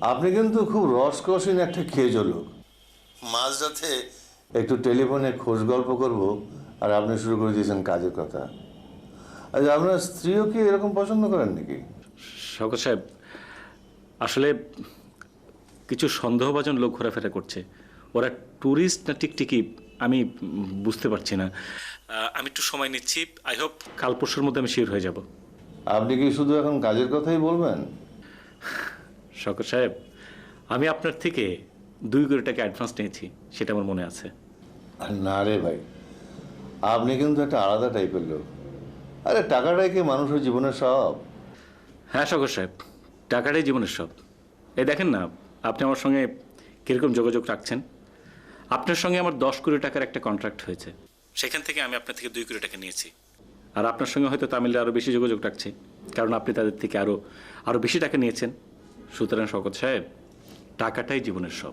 আপনি কিন্তু খুব রসকসীন একটা খেয়ে লোক। মাঝরাতে একটু টেলিফোনে খোঁজ গল্প করব আর আপনি শুরু করে দিয়েছেন কাজের কথা। আচ্ছা আপনার স্ত্রীও কি এরকম পছন্দ করেন নাকি? শওকত সাহেব আসলে কিছু সন্দেহভাজন লোক ঘোরাফেরা করছে। ওরা ট্যুরিস্ট না টিকটিকি আমি বুঝতে পারছি না। আমি একটু সময় নিচ্ছি। আই হোপ কাল পরশুর মধ্যে আমি শিওর হয়ে যাব। আপনি কি শুধু এখন কাজের কথাই বলবেন? শওকত সাহেব আমি আপনার থেকে দুই কোটি টাকা অ্যাডভান্স নিয়েছি সেটা আমার মনে আছে। আর না রে ভাই আপনি কিন্তু একটা আলাদা টাইপের লোক। আরে টাকাটাই কি মানুষের জীবনের সব? হ্যাঁ শওকত সাহেব টাকাটাই জীবনের সব। এই দেখেন না আপনি আমার সঙ্গে কীরকম যোগাযোগ রাখছেন? আপনার সঙ্গে আমার দশ কোটি টাকার একটা কন্ট্রাক্ট হয়েছে। সেখান থেকে আমি আপনার থেকে দুই কোটি টাকা নিয়েছি। আর আপনার সঙ্গে হয়তো তামিলরা আরও বেশি যোগাযোগ রাখছে কারণ আপনি তাদের থেকে আরও আরও বেশি টাকা নিয়েছেন। সুতরাং শকত সাহেব টাকাটাই জীবনের সব।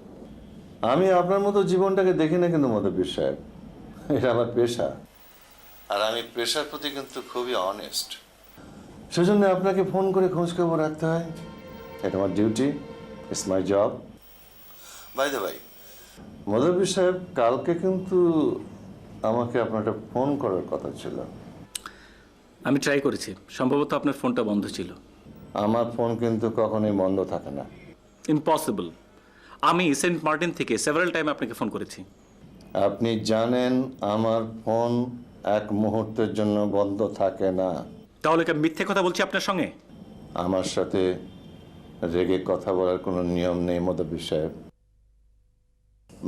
আমি আপনার মতো জীবনটাকে দেখি না কিন্তু মধুবীর সাহেব। এটা আমার পেশা। আর আমি পেশার প্রতি কিন্তু খুবই অনেস্ট সেজন্য আপনাকে ফোন করে খোঁজ খবর রাখতে হয়। এটা আমার duty it's my job by the ভাই মধুবীর সাহেব কালকে কিন্তু আমাকে আপনার একটা ফোন করার কথা ছিল। আমি ট্রাই করেছি। সম্ভবত আপনার ফোনটা বন্ধ ছিল। আমার ফোন কিন্তু কখনোই বন্ধ থাকে না। ইম্পসিবল আমি সেন্ট মার্টিন থেকে সেভারাল টাইম আপনাকে ফোন করেছি। আপনি জানেন আমার ফোন এক মুহূর্তের জন্য বন্ধ থাকে না। তাহলে কি আমি মিথ্যে কথা বলছি আপনার সঙ্গে? আমার সাথে রেগে কথা বলার কোনো নিয়ম নেই মদব্বির সাহেব।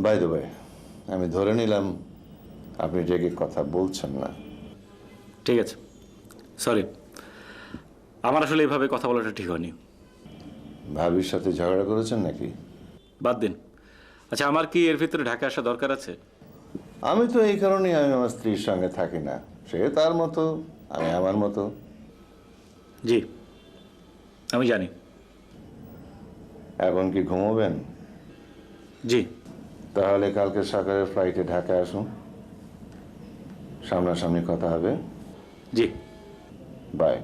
বাই ওয়ে আমি ধরে নিলাম আপনি রেগে কথা বলছেন না। ঠিক আছে। সরি আমার আসলে এইভাবে কথা বলাটা ঠিক হয়নি। ভাবির সাথে ঝগড়া করেছেন নাকি? বাদ দিন। আচ্ছা আমার কি এর ভিতরে ঢাকা আসা দরকার আছে? আমি তো এই কারণেই আমি আমার স্ত্রীর সঙ্গে থাকি না। সে তার মতো আমি আমার মতো। জি আমি জানি। এখন কি ঘুমোবেন? জি। তাহলে কালকে সকালে ফ্লাইটে ঢাকায় আসুন। সামনাসামনি কথা হবে। জি। বাই